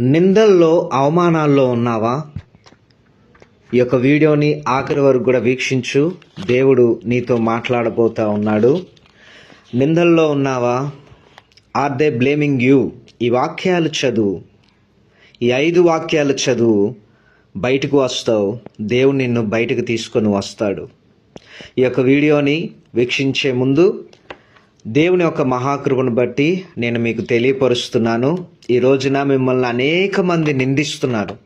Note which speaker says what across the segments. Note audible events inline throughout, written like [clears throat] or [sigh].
Speaker 1: నిందల్లో అవమానాల్లో ఉన్నావా? ఈ యొక్క వీడియోని ఆఖరి వరకు కూడా వీక్షించు. దేవుడు నీతో మాట్లాడబోతా ఉన్నాడు. నిందల్లో ఉన్నావా? Are they blaming you? ఈ వాక్యాలు చదువు. ఈ ఐదు వాక్యాలు చదువు. బయటకు వస్తావు. దేవుడు నిన్ను బయటకు తీసుకొని వస్తాడు. ఈ యొక్క వీడియోని వీక్షించే ముందు దేవుని యొక్క మహాకృపను బట్టి నేను మీకు తెలియపరుస్తున్నాను. ఈ రోజున మిమ్మల్ని అనేక మంది నిందిస్తున్నారు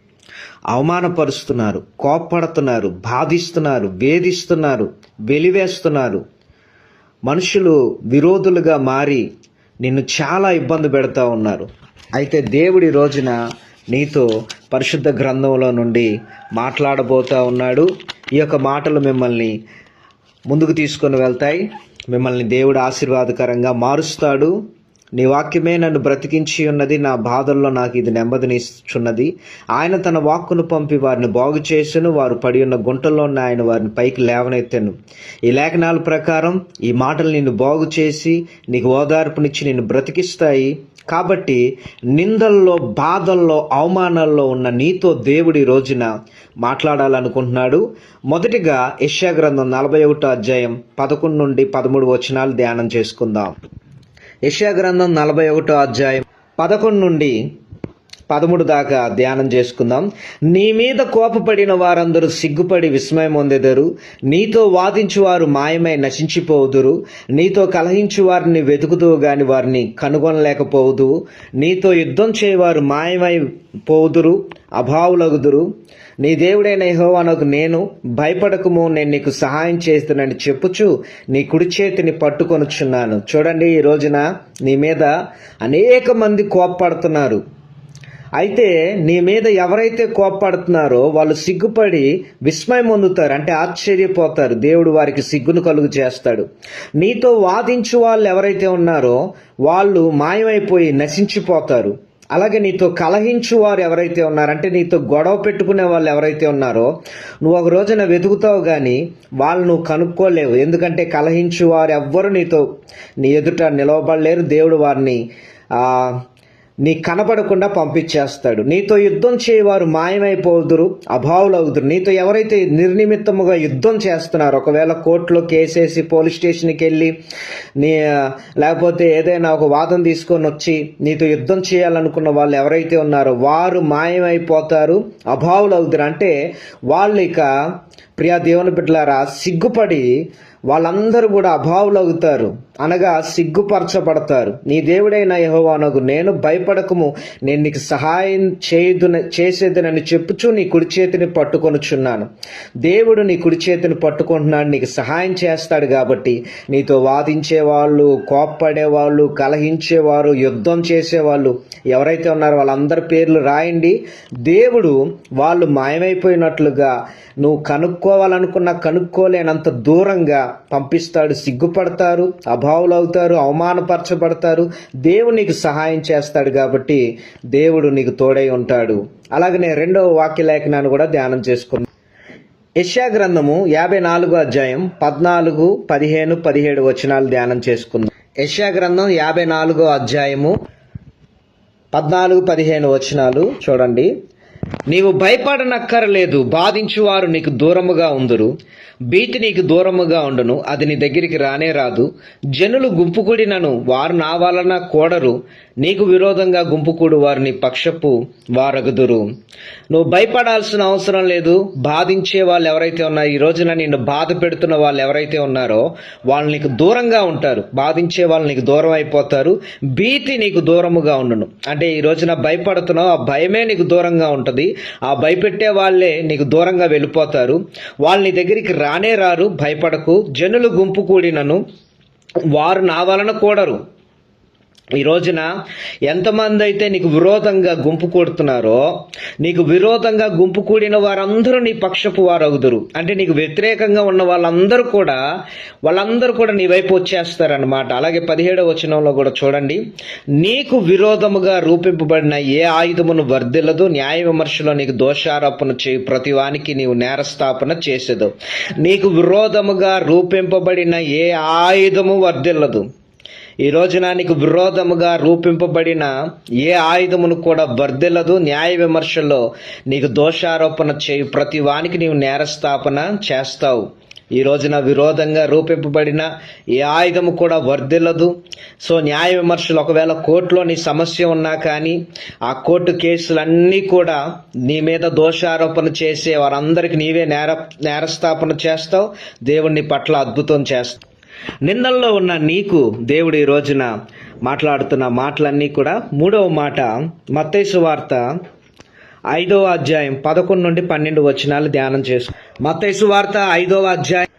Speaker 1: అవమానపరుస్తున్నారు కోప్పడుతున్నారు బాధిస్తున్నారు వేధిస్తున్నారు వెలివేస్తున్నారు. మనుషులు విరోధులుగా మారి నిన్ను చాలా ఇబ్బంది పెడతా ఉన్నారు. అయితే దేవుడి రోజున నీతో పరిశుద్ధ గ్రంథంలో నుండి మాట్లాడబోతా ఉన్నాడు. ఈ యొక్క మాటలు మిమ్మల్ని ముందుకు తీసుకొని వెళ్తాయి. మిమ్మల్ని దేవుడు ఆశీర్వాదకరంగా మారుస్తాడు. నీ వాక్యమే నన్ను బ్రతికించి ఉన్నది నా బాధల్లో నాకు ఇది నెమ్మదినిస్తున్నది. ఆయన తన వాక్కును పంపి వారిని బాగు చేసును వారు పడి ఉన్న గుంటల్లో ఉన్న ఆయన వారిని పైకి లేవనెత్తాను. ఈ లేఖనాల ప్రకారం ఈ మాటలు నిన్ను బాగు చేసి నీకు ఓదార్పునిచ్చి నిన్ను బ్రతికిస్తాయి. కాబట్టి నిందల్లో బాధల్లో అవమానాల్లో ఉన్న నీతో దేవుడి రోజున మాట్లాడాలనుకుంటున్నాడు. మొదటిగా యశ్యాగ్రంథం నలభై ఒకటో అధ్యాయం పదకొండు నుండి పదమూడు వచనాలు ధ్యానం చేసుకుందాం. యశా గ్రంథం నలభై ఒకటో అధ్యాయం పదకొండు నుండి పదమూడు దాకా ధ్యానం చేసుకుందాం. నీ మీద కోపపడిన వారందరూ సిగ్గుపడి విస్మయం పొందెదరు. నీతో వాదించువారు మాయమై నశించిపోవుదురు నీతో కలహించు వారిని వెతుకుతూ గాని వారిని కనుగొనలేకపోవుదు నీతో యుద్ధం చేయవారు మాయమై పోవుదురు అభావులగుదురు. నీ దేవుడైన యహోవానకు నేను భయపడకము నేను నీకు సహాయం చేస్తున్నాను చెప్పుచు నీ కుడి చేతిని పట్టుకొనుచున్నాను. చూడండి ఈ రోజున నీ మీద అనేక మంది కోప్పడుతున్నారు. అయితే నీ మీద ఎవరైతే కోప్పడుతున్నారో వాళ్ళు సిగ్గుపడి విస్మయం పొందుతారు అంటే ఆశ్చర్యపోతారు. దేవుడు వారికి సిగ్గును కలుగు చేస్తాడు. నీతో వాదించు వాళ్ళు ఎవరైతే ఉన్నారో వాళ్ళు మాయమైపోయి నశించిపోతారు. అలాగే నీతో కలహించు వారు ఎవరైతే ఉన్నారంటే నీతో గొడవ పెట్టుకునే వాళ్ళు ఎవరైతే ఉన్నారో నువ్వు ఒక రోజున వెతుకుతావు కానీ వాళ్ళు నువ్వు కనుక్కోలేవు. ఎందుకంటే కలహించు వారు ఎవ్వరు నీతో నీ ఎదుట నిలవబడలేరు. దేవుడు వారిని నీ కనపడకుండా పంపించేస్తాడు. నీతో యుద్ధం చేయవారు మాయమైపోదురు అభావులవుదురు. నీతో ఎవరైతే నిర్నిమిత్తముగా యుద్ధం చేస్తున్నారో ఒకవేళ కోర్టులో కేసేసి పోలీస్ స్టేషన్కి వెళ్ళి నీ లేకపోతే ఏదైనా ఒక వాదం తీసుకొని వచ్చి నీతో యుద్ధం చేయాలనుకున్న వాళ్ళు ఎవరైతే ఉన్నారో వారు మాయమైపోతారు అభావులవుదురు. అంటే వాళ్ళు ఇక ప్రియా దేవుని బిడ్డలారా సిగ్గుపడి వాళ్ళందరూ కూడా అభావులు అవుతారు అనగా సిగ్గుపరచబడతారు. నీ దేవుడైన యహోవానకు నేను భయపడకము. నేను నీకు సహాయం చేయదు చేసేదనని చెప్పుచు నీ కుడి చేతిని పట్టుకొనుచున్నాను. దేవుడు నీ కుడి చేతిని పట్టుకుంటున్నాడు నీకు సహాయం చేస్తాడు కాబట్టి నీతో వాదించే వాళ్ళు కోప్పడే వాళ్ళు కలహించేవారు యుద్ధం చేసేవాళ్ళు ఎవరైతే ఉన్నారో వాళ్ళందరి పేర్లు రాయండి. దేవుడు వాళ్ళు మాయమైపోయినట్లుగా నువ్వు కనుక్కోవాలనుకున్న కనుక్కోలేనంత దూరంగా పంపిస్తాడు సిగ్గుపడతారు అభావులు అవుతారు అవమానపరచబడతారు. దేవుడు నీకు సహాయం చేస్తాడు కాబట్టి దేవుడు నీకు తోడై ఉంటాడు. అలాగనే రెండవ వాక్య లేఖనాన్ని కూడా ధ్యానం చేసుకుందాం. యష్యా గ్రంథము యాభై నాలుగో అధ్యాయం పద్నాలుగు పదిహేను పదిహేడు వచనాలు ధ్యానం చేసుకుందాం. యష్యా గ్రంథం యాభై నాలుగో అధ్యాయము పద్నాలుగు పదిహేను వచనాలు చూడండి. నీవు భయపడనక్కరలేదు. బాధించువారు నీకు దూరముగా ఉందరు. భీతి నీకు దూరముగా ఉండును. అది నీ దగ్గరికి రానే రాదు. జనులు గుంపుకూడినను వారు నా వలన కూడరు. నీకు విరోధంగా గుంపుకూడు వారిని పక్షపు వారగుదురు. నువ్వు భయపడాల్సిన అవసరం లేదు. బాధించే వాళ్ళు ఎవరైతే ఉన్నారో ఈ రోజున నిన్ను బాధ పెడుతున్న వాళ్ళు ఎవరైతే ఉన్నారో వాళ్ళు నీకు దూరంగా ఉంటారు. బాధించే వాళ్ళు నీకు దూరం అయిపోతారు. భీతి నీకు దూరముగా ఉండును. అంటే ఈ రోజున భయపడుతున్నావు. ఆ భయమే నీకు దూరంగా ఉంటుంది. ఆ భయపెట్టే వాళ్ళే నీకు దూరంగా వెళ్ళిపోతారు. వాళ్ళని నీ దగ్గరికి రానే రారు భయపడకు. జనులు గుంపు కూడినను వారు నా వలన కూడరు. ఈ రోజున ఎంతమంది అయితే నీకు విరోధంగా గుంపు కూడుతున్నారో నీకు విరోధంగా గుంపు కూడిన వారందరూ నీ పక్షపు వారు అవుదురు అంటే నీకు వ్యతిరేకంగా ఉన్న వాళ్ళందరూ కూడా వాళ్ళందరూ కూడా నీ వైపు వచ్చేస్తారనమాట అలాగే పదిహేడవ వచనంలో కూడా చూడండి. నీకు విరోధముగా రూపింపబడిన ఏ ఆయుధమును వర్ధిల్లదు న్యాయ విమర్శలో నీకు దోషారోపణ చేయు ప్రతివానికి నీవు నేరస్థాపన చేసేదు. నీకు విరోధముగా రూపింపబడిన ఏ ఆయుధము వర్ధిల్లదు. ఈ రోజున నీకు విరోధముగా రూపింపబడిన ఏ ఆయుధమును కూడా వర్ధిల్లదు. న్యాయ విమర్శలో నీకు దోషారోపణ చేయు ప్రతి వానికి నీవు నేరస్థాపన చేస్తావు. ఈ రోజున విరోధంగా రూపింపబడిన ఏ ఆయుధము కూడా వర్ధిల్లదు. సో న్యాయ విమర్శలు ఒకవేళ కోర్టులో నీ సమస్య ఉన్నా కానీ ఆ కోర్టు కేసులన్నీ కూడా నీ మీద దోషారోపణ చేసే వారందరికీ నీవే నేర నేరస్థాపన చేస్తావు. దేవుణ్ణి పట్ల అద్భుతం చేస్తావు. నిందల్లో ఉన్న నీకు దేవుడు ఈ రోజున మాట్లాడుతున్న మాటలన్నీ కూడా మూడవ మాట మత్తైసు వార్త ఐదవ అధ్యాయం పదకొండు నుండి పన్నెండు వచనాలు ధ్యానం చేసు మత్తైసు వార్త ఐదవ అధ్యాయం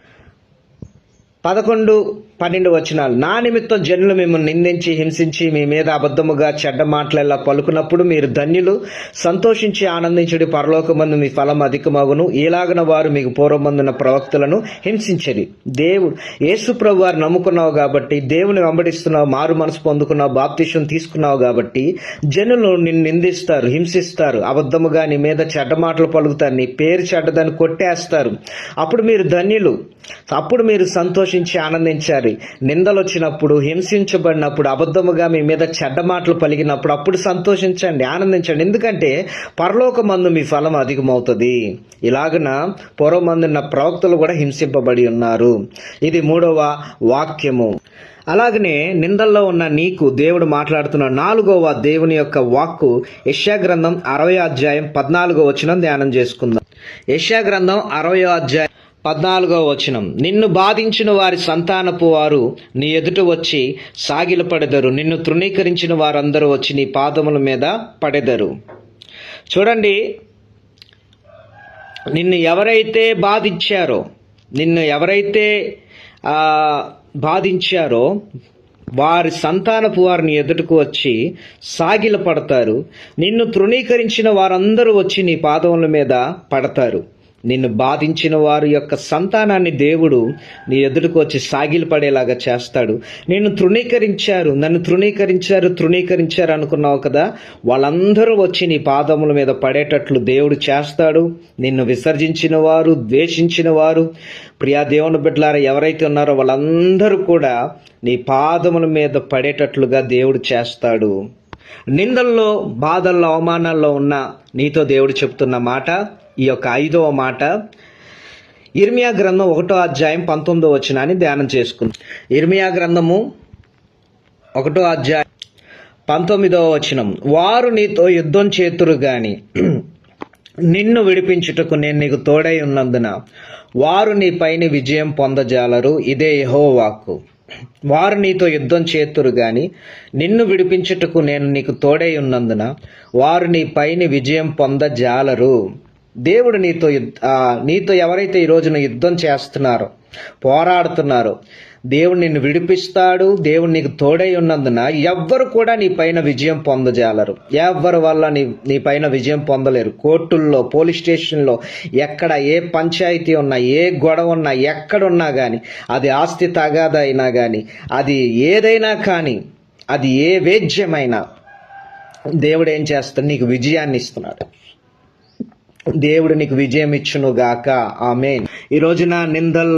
Speaker 1: పదకొండు పన్నెండు వచనాలు. నా నిమిత్తం జనులు మిమ్మల్ని నిందించి హింసించి మీ మీద అబద్ధముగా చెడ్డ మాటలెల్లా పలుకున్నప్పుడు మీరు ధన్యులు సంతోషించి ఆనందించుడి పరలోకమందు మీ ఫలం అధికమగును. ఈలాగన వారు మీకు పూర్వమందున ప్రవక్తలను హింసించరి. దేవుడు యేసు ప్రభు వారు నమ్ముకున్నావు కాబట్టి దేవుని వెంబడిస్తున్నావు మారు మనసు పొందుకున్నావు బాప్తిష్యం తీసుకున్నావు కాబట్టి జనులు నిన్ను నిందిస్తారు హింసిస్తారు అబద్ధముగా నీ మీద చెడ్డ మాటలు పలుకుతారు నీ పేరు చెడ్డదని కొట్టేస్తారు. అప్పుడు మీరు ధన్యులు. అప్పుడు మీరు సంతోషించి ఆనందించాలి. నిందలు వచ్చినప్పుడు హింసించబడినప్పుడు అబద్ధముగా మీ మీద చెడ్డ మాటలు పలిగినప్పుడు అప్పుడు సంతోషించండి ఆనందించండి. ఎందుకంటే పరలోక మందు మీ ఫలం అధికమవుతుంది. ఇలాగన పూర్వమందున్న ప్రవక్తలు కూడా హింసింపబడి ఉన్నారు. ఇది మూడవ వాక్యము. అలాగనే నిందల్లో ఉన్న నీకు దేవుడు మాట్లాడుతున్న నాలుగవ దేవుని యొక్క వాక్కు యెషయా గ్రంథం అరవై అధ్యాయం పద్నాలుగో వచనం ధ్యానం చేసుకుందాం. యెషయా గ్రంథం అరవై అధ్యాయం పద్నాలుగో వచనం. నిన్ను బాధించిన వారి సంతానపు వారు నీ ఎదుట వచ్చి సాగిలపడెదరు. నిన్ను తృణీకరించిన వారందరూ వచ్చి నీ పాదముల మీద పడెదరు. చూడండి నిన్ను ఎవరైతే బాధించారో నిన్ను ఎవరైతే బాధించారో వారి సంతానపు వారిని ఎదుటకు వచ్చి సాగిల పడతారు నిన్ను తృణీకరించిన వారందరూ వచ్చి నీ పాదముల మీద పడతారు. నిన్ను బాధించిన వారి యొక్క సంతానాన్ని దేవుడు నీ ఎదుటికి వచ్చి సాగిలపడేలాగా చేస్తాడు. నిన్ను తృణీకరించారు. నన్ను తృణీకరించారు తృణీకరించారు అనుకున్నావు కదా? వాళ్ళందరూ వచ్చి నీ పాదముల మీద పడేటట్లు దేవుడు చేస్తాడు. నిన్ను విసర్జించిన వారు ద్వేషించిన వారు. ప్రియా దేవుని బిడ్డలారా ఎవరైతే ఉన్నారో వాళ్ళందరూ కూడా నీ పాదముల మీద పడేటట్లుగా దేవుడు చేస్తాడు. నిందల్లో బాధల్లో అవమానాల్లో ఉన్న నీతో దేవుడు చెప్తున్న మాట ఈ యొక్క ఐదవ మాట. ఇర్మియా గ్రంథం ఒకటో అధ్యాయం పంతొమ్మిదో వచనాన్ని ధ్యానం చేసుకుంది. ఇర్మియా గ్రంథము ఒకటో అధ్యాయం పంతొమ్మిదవ వచనం. వారు నీతో యుద్ధం చేతురు గాని [clears throat] నిన్ను విడిపించుటకు నేను నీకు తోడై ఉన్నందున వారు నీ పైన విజయం పొందజాలరు. ఇదే యహో వాక్కు వారు నీతో యుద్ధం చేతురు గాని నిన్ను విడిపించుటకు నేను నీకు తోడై ఉన్నందున వారు నీ పైన విజయం పొందజాలరు దేవుడు నీతో యుద్ధ- నీతో ఎవరైతే ఈ రోజున యుద్ధం చేస్తున్నారో పోరాడుతున్నారో దేవుడు నిన్ను విడిపిస్తాడు దేవుడు నీకు తోడై ఉన్నందున ఎవ్వరు కూడా నీ పైన విజయం పొందజాలరు. ఎవ్వరి వల్ల నీ నీ పైన విజయం పొందలేరు. కోర్టుల్లో పోలీస్ స్టేషన్లో ఎక్కడ ఏ పంచాయతీ ఉన్నా ఏ గొడవ ఉన్నా ఎక్కడున్నా కానీ అది ఆస్తి తగాద అయినా కానీ అది ఏదైనా కానీ అది ఏ వేద్యమైనా దేవుడు ఏం చేస్తాడు? నీకు విజయాన్ని ఇస్తున్నాడు. దేవుడు నీకు విజయం ఇచ్చును గాక ఆమె ఈ రోజున నిందల్